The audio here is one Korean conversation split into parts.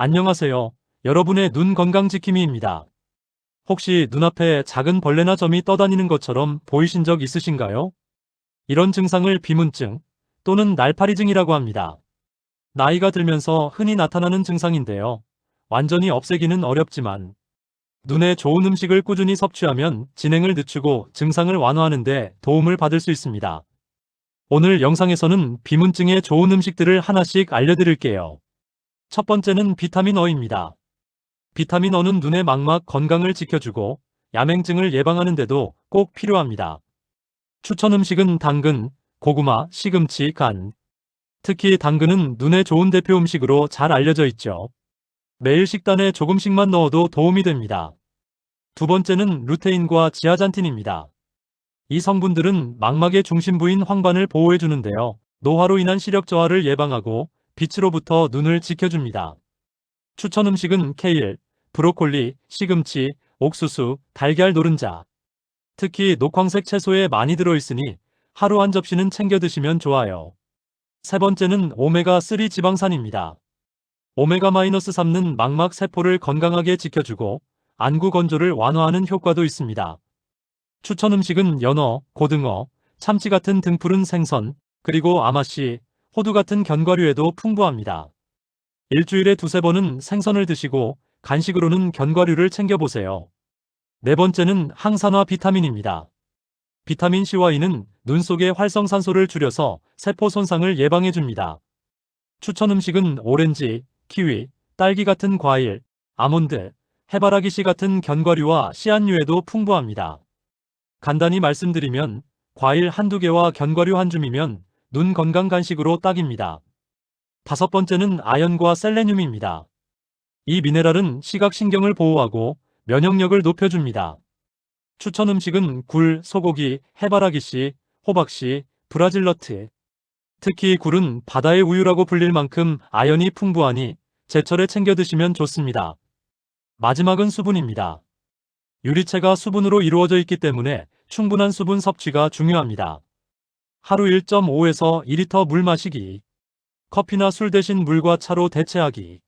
안녕하세요. 여러분의 눈 건강 지킴이입니다. 혹시 눈앞에 작은 벌레나 점이 떠다니는 것처럼 보이신 적 있으신가요? 이런 증상을 비문증 또는 날파리증이라고 합니다. 나이가 들면서 흔히 나타나는 증상인데요. 완전히 없애기는 어렵지만 눈에 좋은 음식을 꾸준히 섭취하면 진행을 늦추고 증상을 완화하는 데 도움을 받을 수 있습니다. 오늘 영상에서는 비문증에 좋은 음식들을 하나씩 알려드릴게요. 첫 번째는 비타민 어입니다. 비타민 어는 눈의 망막 건강을 지켜주고 야맹증을 예방하는 데도 꼭 필요합니다. 추천 음식은 당근, 고구마, 시금치, 간. 특히 당근은 눈에 좋은 대표 음식으로 잘 알려져 있죠. 매일 식단에 조금씩만 넣어도 도움이 됩니다. 두 번째는 루테인과 지아잔틴입니다. 이 성분들은 망막의 중심부인 황반을 보호해 주는데요. 노화로 인한 시력 저하를 예방하고 빛으로부터 눈을 지켜줍니다. 추천 음식은 케일, 브로콜리, 시금치, 옥수수, 달걀 노른자. 특히 녹황색 채소에 많이 들어있으니 하루 한 접시는 챙겨 드시면 좋아요. 세 번째는 오메가3 지방산입니다. 오메가-3는 망막 세포를 건강하게 지켜주고 안구 건조를 완화하는 효과도 있습니다. 추천 음식은 연어, 고등어, 참치 같은 등푸른 생선, 그리고 아마씨, 호두 같은 견과류에도 풍부합니다. 일주일에 두세 번은 생선을 드시고 간식으로는 견과류를 챙겨보세요. 네 번째는 항산화 비타민입니다. 비타민 C와 E는 눈 속의 활성산소를 줄여서 세포 손상을 예방해줍니다. 추천 음식은 오렌지, 키위, 딸기 같은 과일, 아몬드, 해바라기 씨 같은 견과류와 씨앗류에도 풍부합니다. 간단히 말씀드리면 과일 한두 개와 견과류 한 줌이면 눈 건강 간식으로 딱입니다. 다섯 번째는 아연과 셀레늄입니다. 이 미네랄은 시각신경을 보호하고 면역력을 높여줍니다. 추천 음식은 굴, 소고기, 해바라기씨, 호박씨, 브라질너트. 특히 굴은 바다의 우유라고 불릴 만큼 아연이 풍부하니 제철에 챙겨 드시면 좋습니다. 마지막은 수분입니다. 유리체가 수분으로 이루어져 있기 때문에 충분한 수분 섭취가 중요합니다. 하루 1.5에서 2리터 물 마시기. 커피나 술 대신 물과 차로 대체하기.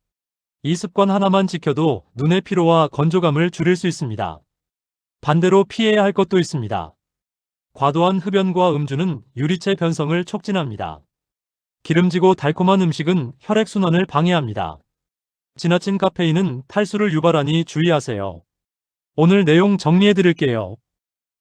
이 습관 하나만 지켜도 눈의 피로와 건조감을 줄일 수 있습니다. 반대로 피해야 할 것도 있습니다. 과도한 흡연과 음주는 유리체 변성을 촉진합니다. 기름지고 달콤한 음식은 혈액순환을 방해합니다. 지나친 카페인은 탈수를 유발하니 주의하세요. 오늘 내용 정리해 드릴게요.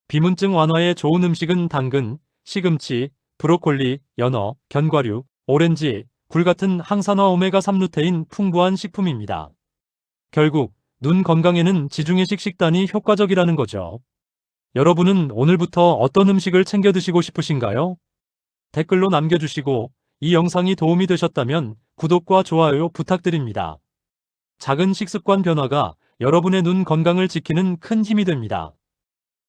비문증 완화에 좋은 음식은 당근, 시금치, 브로콜리, 연어, 견과류, 오렌지, 굴 같은 항산화 오메가3 루테인 풍부한 식품입니다. 결국 눈 건강에는 지중해식 식단이 효과적이라는 거죠. 여러분은 오늘부터 어떤 음식을 챙겨 드시고 싶으신가요? 댓글로 남겨주시고 이 영상이 도움이 되셨다면 구독과 좋아요 부탁드립니다. 작은 식습관 변화가 여러분의 눈 건강을 지키는 큰 힘이 됩니다.